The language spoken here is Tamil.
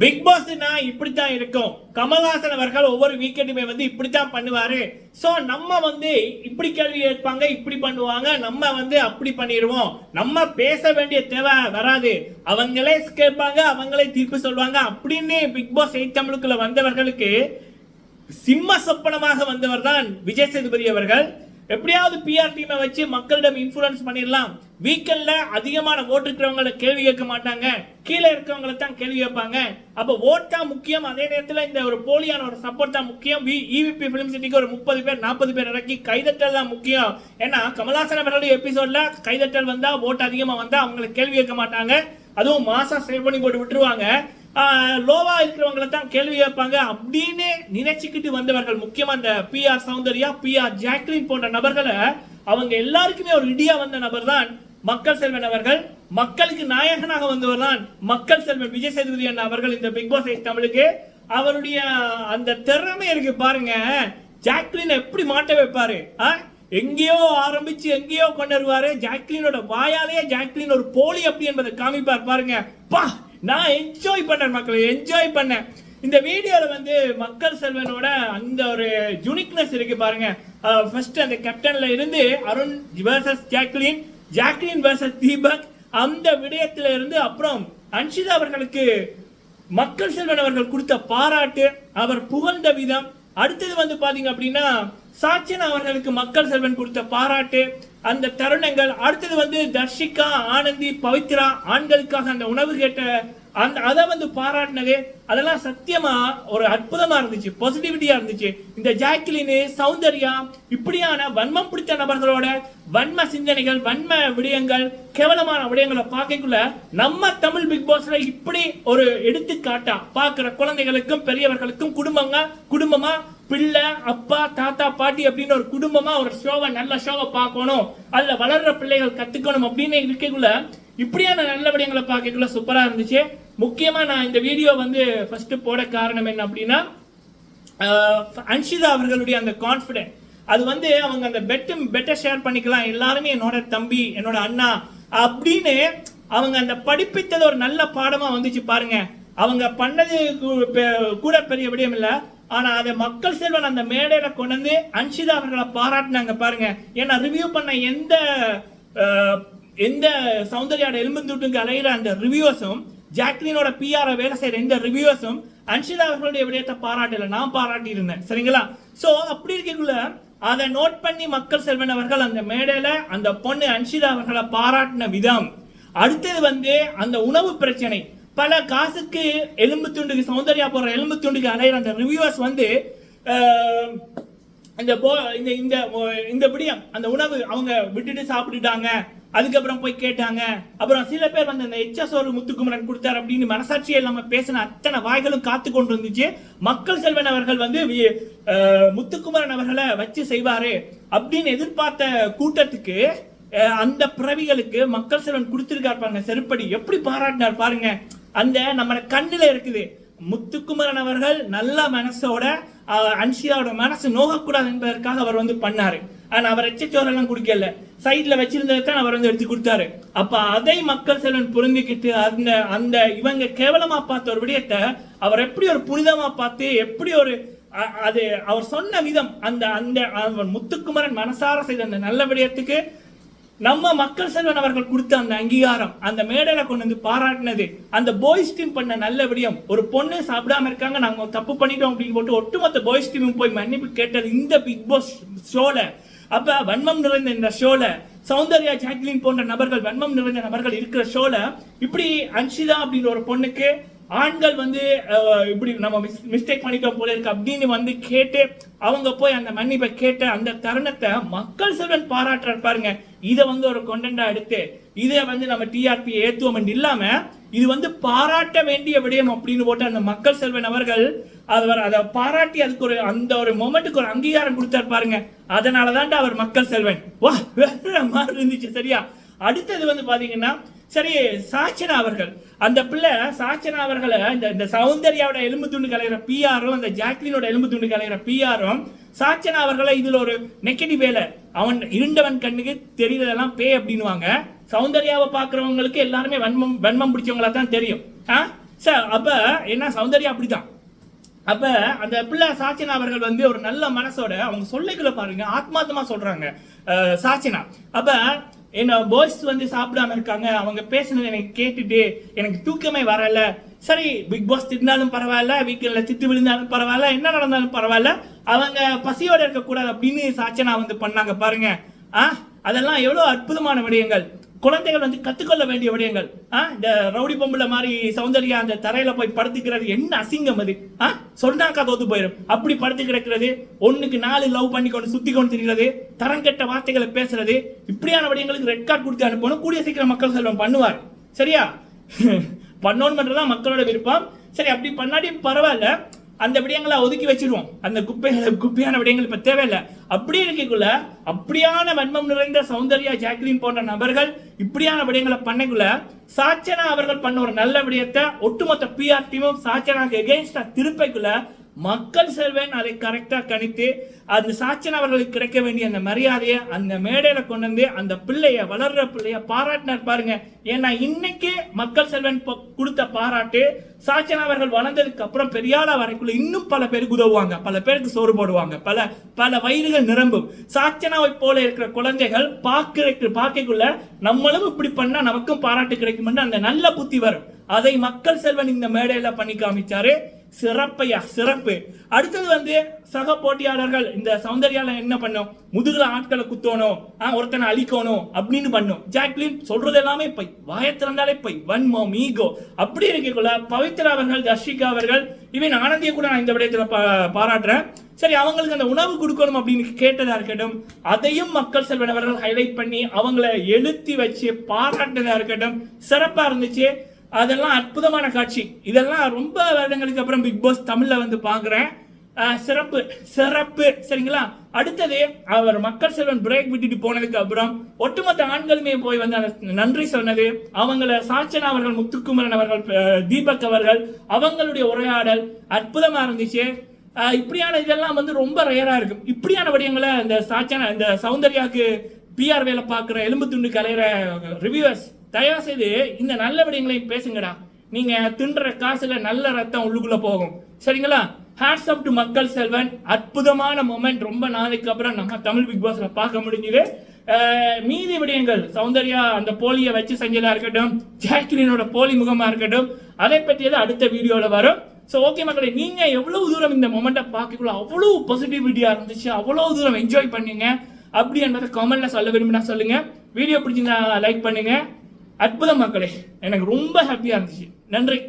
பிக் பாஸ்னா இப்படித்தான் இருக்கும். கமல்ஹாசன் அவர்கள் ஒவ்வொரு வீக்கெண்டுமே வந்து இப்படித்தான் பண்ணுவாரு. ஸோ நம்ம வந்து இப்படி கேள்வி கேட்பாங்க இப்படி பண்ணுவாங்க நம்ம வந்து அப்படி பண்ணிடுவோம். நம்ம பேச வேண்டிய தேவை வராது. அவங்களே கேட்பாங்க அவங்களே தீர்ப்பு சொல்லுவாங்க அப்படின்னு பிக் பாஸ் எயிட் தமிழுக்குள்ள வந்தவர்களுக்கு சிம்ம சொப்பனமாக வந்தவர் தான் விஜய் சேதுபதி அவர்கள். எப்படியாவது பிஆர் டீமை வச்சு மக்களிடம் இன்ஃப்ளூயன்ஸ் பண்ணிடலாம். வீக்கெண்ட்ல அதிகமான ஓட்டு இருக்கிறவங்கள கேள்வி கேட்க மாட்டாங்க. கீழே இருக்கிறவங்கள தான் கேள்வி கேட்பாங்க. அப்போ ஓட் தான் முக்கியம். அதே நேரத்தில் இந்த ஒரு போலியான ஒரு சப்போர்ட் தான் முக்கியம். இவிபி ஃபிலிம் சிட்டிக்கு ஒரு முப்பது பேர் நாற்பது பேர் இறக்கி கைதட்டல் தான் முக்கியம். ஏன்னா கமல்ஹாசன் அவர்களுடைய எபிசோட்ல கைதட்டல் வந்தால் ஓட்டு அதிகமாக வந்தால் அவங்களை கேள்வி கேட்க மாட்டாங்க. அதுவும் மாசம் சேவ் பண்ணி போட்டு விட்டுருவாங்க. லோவா இருக்கிறவங்கள தான் கேள்வி கேட்பாங்க. அப்படின்னு நினைச்சுக்கிட்டு வந்தவர்கள் முக்கியமா அந்த P R Soundarya P R Jacqueline போன்ற நபர்களை அவங்க எல்லாருக்குமே ஒரு இடியா வந்த நபர் தான் மக்கள் செல்வன் அவர்கள். மக்களுக்கு நாயகனாக வந்தவர் தான் மக்கள் செல்வன் விஜய் சேதுபதி அண்ணா அவர்கள் இந்த பிக் பாஸ் தமிழுக்கு. அவருடைய அந்த திறமை இருக்கு பாருங்க. ஜாக்லின் எப்படி மாட்ட வைப்பாரு? எங்கேயோ ஆரம்பிச்சு எங்கேயோ கொண்டு வருவாரு ஜாக்லினோட வாயாலேயே ஜாக்லின் ஒரு போலி அப்படி என்பதை காமிப்பார் பாருங்க. பா நான் என்ஜாய் பண்ணேன் மக்களை என்ஜாய் பண்ணேன். இந்த வீடியோவில் வந்து மக்கள் செல்வனோட அந்த ஒரு யூனிக்னஸ் இருக்கு பாருங்க. ஃபர்ஸ்ட் அந்த கேப்டன்ல இருந்து அருண் வர்சஸ் ஜாக்லின் ஜாக்லின் வர்சஸ் தீபக் அந்த விடயத்துல இருந்து அப்புறம் அன்ஷிதா அவர்களுக்கு மக்கள் செல்வன் அவர்கள் கொடுத்த பாராட்டு அவர் புகழ்ந்த விதம். அடுத்தது வந்து பாத்தீங்க அப்படின்னா சாச்சின் அவர்களுக்கு மக்கள் செல்வன் கொடுத்த பாராட்டு அந்த தருணங்கள். அடுத்தது வந்து தர்ஷிகா ஆனந்தி பவித்ரா ஆண்களுக்காக அந்த உணவு கேட்ட அந்த அதை வந்து பாராட்டினது. அதெல்லாம் சத்தியமா ஒரு அற்புதமா இருந்துச்சு பாசிட்டிவிட்டியா இருந்துச்சு. இந்த ஜாக்லின் சௌந்தர்யா இப்படியான வன்மம் பிடித்த நபர்களோட வன்ம சிந்தனைகள் வன்ம விடயங்கள் கேவலமான விடயங்களை பார்க்கக்குள்ள நம்ம தமிழ் பிக் பாஸ்ல இப்படி ஒரு எடுத்துக்காட்டா பார்க்கிற குழந்தைகளுக்கும் பெரியவர்களுக்கும் குடும்பங்க குடும்பமா? பிள்ளை அப்பா தாத்தா பாட்டி அப்படின்னு ஒரு குடும்பமா ஒரு ஷோவை நல்ல ஷோவை பார்க்கணும். அதுல வளர்ற பிள்ளைகள் கத்துக்கணும் அப்படின்னு இருக்கக்குள்ள இப்படியான நல்ல விடயங்களை பார்க்கக்குள்ள சூப்பராக இருந்துச்சு. முக்கியமாக நான் இந்த வீடியோ வந்து ஃபஸ்ட்டு போட காரணம் என்ன அப்படின்னா அன்ஷிதா அவர்களுடைய அந்த கான்ஃபிடென்ட் அது வந்து அவங்க அந்த பெட்டு பெட்டை ஷேர் பண்ணிக்கலாம். எல்லாருமே என்னோட தம்பி என்னோட அண்ணா அப்படின்னு அவங்க அந்த படிப்பித்தது ஒரு நல்ல பாடமாக வந்துச்சு பாருங்க. அவங்க பண்ணது கூ- பெ- கூட பெரிய விடயம் இல்லை. ஆனால் அதை மக்கள் செல்வன் அந்த மேடையில் கொண்டு வந்து அன்ஷிதா அவர்களை பாராட்டினாங்க பாருங்க. ஏன்னா ரிவ்யூ பண்ண எந்த எந்த சௌந்தர்யோட எலும்புந்துட்டுங்க அலையிற அந்த ரிவ்யூஸும் ஜாக்லினோட பிஆர் வேலை செய்யற எந்த ரிவ்யூஸும் அன்ஷிதா அவர்களுடைய விடயத்தை பாராட்டல. நான் பாராட்டி இருந்தேன் சரிங்களா? சோ அப்படி இருக்கக்குள்ள அதை நோட் பண்ணி மக்கள் செல்வன் அவர்கள் அந்த மேடையில அந்த பொண்ணு அன்ஷிதா அவர்களை பாராட்டின விதம். அடுத்தது வந்து அந்த உணவு பிரச்சனை. பல காசுக்கு எலும்பு துண்டுக்கு சௌந்தர்யா போற எலும்பு துண்டுக்கு அலையிற அந்த ரிவ்யூவர்ஸ் வந்து இந்த போ இந்த இந்த இந்த விடியம் அந்த உணவு அவங்க விட்டுட்டு சாப்பிட்டுட்டாங்க. அதுக்கப்புறம் போய் கேட்டாங்க. அப்புறம் சில பேர் வந்து அந்த எச்எஸ் முத்துக்குமரன் கொடுத்தார் அப்படின்னு மனசாட்சியை இல்லாம பேசின அத்தனை வாய்களும் காத்து கொண்டு இருந்துச்சு மக்கள் செல்வன் அவர்கள் வந்து முத்துக்குமரன் அவர்களை வச்சு செய்வாரு அப்படின்னு எதிர்பார்த்த கூட்டத்துக்கு அந்த பிறவிகளுக்கு மக்கள் செல்வன் கொடுத்திருக்காரு பாருங்க செருப்படி. எப்படி பாராட்டினார் பாருங்க. அந்த நம்ம கண்ணில் இருக்குது. முத்துக்குமரன் அவர்கள் நல்ல மனசோட அன்ஷியாவோட மனசு நோகக்கூடாது என்பதற்காக அவர் வந்து பண்ணாரு. ஆனா அவர் எச்சோரெல்லாம் குடிக்கல. சைட்ல வச்சிருந்ததை தான் அவர் வந்து எடுத்து கொடுத்தாரு. அப்ப அதை மக்கள் செல்வன் புரிஞ்சுக்கிட்டு அந்த அந்த இவங்க கேவலமா பார்த்த ஒரு விடயத்தை அவர் எப்படி ஒரு புனிதமா பார்த்து எப்படி ஒரு அது அவர் சொன்ன விதம் அந்த அந்த அவர் முத்துக்குமரன் மனசார செய்த அந்த நல்ல விடயத்துக்கு நம்ம மக்கள் செல்வன் அவர்கள் கொடுத்த அந்த அங்கீகாரம் அந்த மேடையில கொண்டு வந்து பாராட்டினது அந்த பாய்ஸ் டீம் பண்ண நல்ல விடயம் ஒரு பொண்ணு சாப்பிடாம இருக்காங்க நாங்க தப்பு பண்ணிட்டோம் அப்படின்னு போட்டு ஒட்டுமொத்த பாய்ஸ் டீமும் போய் மன்னிப்பு கேட்டது இந்த பிக் பாஸ் ஷோல அப்ப வன்மம் நிறைந்த இந்த ஷோல சௌந்தர்யா ஜாக்லின் போன்ற நபர்கள் வன்மம் நிறைந்த நபர்கள் இருக்கிற ஷோல இப்படி அன்ஷிதா அப்படின்ற ஒரு பொண்ணுக்கு ஆண்கள் வந்து இப்படி நம்ம மிஸ்டேக் பண்ணிட்டோம் போல இருக்கு அப்படின்னு வந்து கேட்டு அவங்க போய் அந்த மன்னிப்பை கேட்ட அந்த தருணத்தை மக்கள் செல்வன் பாராட்டுற பாருங்க. இதை வந்து ஒரு கொண்டண்டா எடுத்து இதை வந்து நம்ம டிஆர்பி ஏத்துவோம் இல்லாம இது வந்து பாராட்ட வேண்டிய விடயம் அப்படின்னு போட்டு அந்த மக்கள் செல்வன் அவர்கள் அவர் அதை பாராட்டி அதுக்கு ஒரு அந்த ஒரு மொமெண்ட்டுக்கு ஒரு அங்கீகாரம் கொடுத்தார் பாருங்க. அதனாலதான்டா அவர் மக்கள் செல்வன். வா வேற மாதிரி இருந்துச்சு சரியா? அடுத்தது வந்து பாத்தீங்கன்னா சரி சாச்சனா அவர்கள். அந்த பிள்ளை சாச்சனா அவர்களை இந்த இந்த சௌந்தர்யாவோட எலும்பு துண்டு கலைகிற பிஆரும் அந்த ஜாக்லினோட எலும்பு துண்டு கலைகிற பிஆரும் சாச்சனா அவர்களை இதில் ஒரு நெகட்டிவ் வேலை. அவன் இருண்டவன் கண்ணுக்கு தெரியறதெல்லாம் பே அப்படின்னுவாங்க. சௌந்தர்யாவை பார்க்குறவங்களுக்கு எல்லாருமே வன்மம் வன்மம் பிடிச்சவங்களா தான் தெரியும். ஆ? சார் அப்ப என்ன சௌந்தர்யா அப்படிதான் அப்ப அந்த பிள்ளை சாச்சினா அவர்கள் வந்து ஒரு நல்ல மனசோட அவங்க சொல்லிக்கல பாருங்க ஆத்மாத்தமாக சொல்றாங்க அஹ், சாச்சினா. அப்ப என்ன பாய்ஸ் வந்து சாப்பிடாம இருக்காங்க. அவங்க பேசுனது எனக்கு கேட்டுட்டு எனக்கு தூக்கமே வரல. சரி பிக் பாஸ் திட்டினாலும் பரவாயில்ல வீக்கில் திட்டு விழுந்தாலும் பரவாயில்ல என்ன நடந்தாலும் பரவாயில்ல. அவங்க பசியோட இருக்கக்கூடாது அப்படின்னு சாச்சனா வந்து பண்ணாங்க பாருங்க. ஆ அதெல்லாம் எவ்வளோ அற்புதமான விடயங்கள். குழந்தைகள் வந்து கற்றுக்கொள்ள வேண்டிய விடயங்கள். ஆ, இந்த ரவுடி பொம்பளை மாதிரி சௌந்தர்யா அந்த தரையில் போய் படுத்துக்கிறது என்ன அசிங்கம் அது? ஆ, சொன்னாக்கா தோத்து போயிடும் அப்படி படுத்து கிடக்கிறது ஒன்றுக்கு நாலு லவ் பண்ணி கொண்டு சுற்றி கொண்டு திரிகிறது தரங்கெட்ட வார்த்தைகளை பேசுறது இப்படியான விடயங்களுக்கு ரெட் கார்டு கொடுத்து அனுப்பணும். கூடிய சீக்கிரம் மக்கள் செல்வம் பண்ணுவார். சரியா? பண்ணோன்னு பண்ணுறதா மக்களோட விருப்பம். சரி அப்படி பண்ணாடி பரவாயில்ல. அந்த விடயங்களை ஒதுக்கி வச்சிருவோம். அந்த குப்பைகளை குப்பையான விடயங்கள் இப்ப தேவையில்லை. அப்படி இருக்கக்குள்ள அப்படியான வன்மம் நிறைந்த சௌந்தர்யா ஜாக்லின் போன்ற நபர்கள் இப்படியான விடயங்களை பண்ணக்குள்ள சாச்சனா அவர்கள் பண்ண ஒரு நல்ல விடயத்தை ஒட்டுமொத்த பிஆர் டீமும் சாச்சனாக்கு எகெயின்ஸ்டா திருப்பைக்குள்ள மக்கள் செல்வன் அதை கரெக்டாக கணித்து அந்த சாச்சன் அவர்களுக்கு கிடைக்க வேண்டிய அந்த மரியாதையை அந்த மேடையில் கொண்டு வந்து அந்த பிள்ளைய வளர்ற பிள்ளைய பாராட்டினார் பாருங்க. ஏன்னா இன்னைக்கு மக்கள் செல்வன் கொடுத்த பாராட்டு சாச்சன் அவர்கள் வளர்ந்ததுக்கு அப்புறம் பெரியாள வரைக்குள்ள இன்னும் பல பேருக்கு உதவுவாங்க. பல பேருக்கு சோறு போடுவாங்க. பல பல வயிறுகள் நிரம்பும். சாச்சனாவை போல இருக்கிற குழந்தைகள் பார்க்க பார்க்கக்குள்ள நம்மளும் இப்படி பண்ணா நமக்கும் பாராட்டு கிடைக்கும்னு அந்த நல்ல புத்தி வரும். அதை மக்கள் செல்வன் இந்த மேடையில பண்ணி காமிச்சாரு. சிறப்பையா சிறப்பு. அடுத்தது வந்து சக போட்டியாளர்கள் இந்த சௌந்தர்யால என்ன பண்ணும்? முதுகுல ஆட்களை குத்தணும். ஆ, ஒருத்தனை அழிக்கணும் அப்படின்னு பண்ணும். ஜாக்லின் சொல்றது எல்லாமே பை வாயத்திறந்தாலே பை வன்மோ மீகோ. அப்படி இருக்கக்குள்ள பவித்ரா அவர்கள் தர்ஷிகா அவர்கள் இவன் ஆனந்திய கூட நான் இந்த விடயத்துல பா- பாராட்டுறேன். சரி அவங்களுக்கு அந்த உணவு கொடுக்கணும் அப்படின்னு கேட்டதா இருக்கட்டும் அதையும் மக்கள் செல்வன் அவர்கள் ஹைலைட் பண்ணி அவங்கள எழுத்தி வச்சு பாராட்டுறதா இருக்கட்டும் சிறப்பா இருந்துச்சு. அதெல்லாம் அற்புதமான காட்சி. இதெல்லாம் ரொம்ப வருடங்களுக்கு அப்புறம் பிக் பாஸ் தமிழ்ல வந்து பாக்குறேன் சிறப்பு சிறப்பு. சரிங்களா? அடுத்தது அவர் மக்கள் செல்வன் பிரேக் விட்டுட்டு போனதுக்கு அப்புறம் ஒட்டுமொத்த ஆண்களுமே போய் வந்து அந்த நன்றி சொன்னது. அவங்கள சாச்சனா அவர்கள் முத்துக்குமரன் அவர்கள் தீபக் அவர்கள் அவங்களுடைய உரையாடல் அற்புதமா இருந்துச்சு. இப்படியான இதெல்லாம் வந்து ரொம்ப ரேரா இருக்கும். இப்படியான விடயங்களை இந்த சாச்சனா இந்த சௌந்தர்யாவுக்கு பிஆர் வேலை பார்க்குற எலும்பு துண்டு கலையிற ரிவ்யூவர்ஸ் தயவு செய்து இந்த நல்ல விடயங்களையும் பேசுங்கடா. நீங்க தின்ற காசுல நல்ல ரத்தம் உள்ளுக்குள்ள போகும். சரிங்களா? ஹேட்ஸ் அப் டு மக்கள் செல்வன் அற்புதமான மொமெண்ட் ரொம்ப நாளைக்கு அப்புறம் நம்ம தமிழ் பிக் பாஸ்ல பார்க்க முடிஞ்சுது. மீதி விடயங்கள் சௌந்தர்யா அந்த போலியை வச்சு செஞ்சதா இருக்கட்டும் ஜாக்லினோட போலி முகமா இருக்கட்டும் அதை பற்றியது அடுத்த வீடியோல வரும். ஸோ ஓகே மக்களே நீங்க எவ்வளவு தூரம் இந்த மொமெண்ட்டை பார்க்கக்குள்ள அவ்வளோ பாசிட்டிவிட்டியா இருந்துச்சு அவ்வளோ தூரம் என்ஜாய் பண்ணீங்க அப்படி என்பதை கமெண்ட்ல சொல்ல விரும்பினா சொல்லுங்க. வீடியோ பிடிச்சிருந்தா லைக் பண்ணுங்க. அற்புதம் மக்களே. எனக்கு ரொம்ப ஹாப்பியா இருந்துச்சு. நன்றி.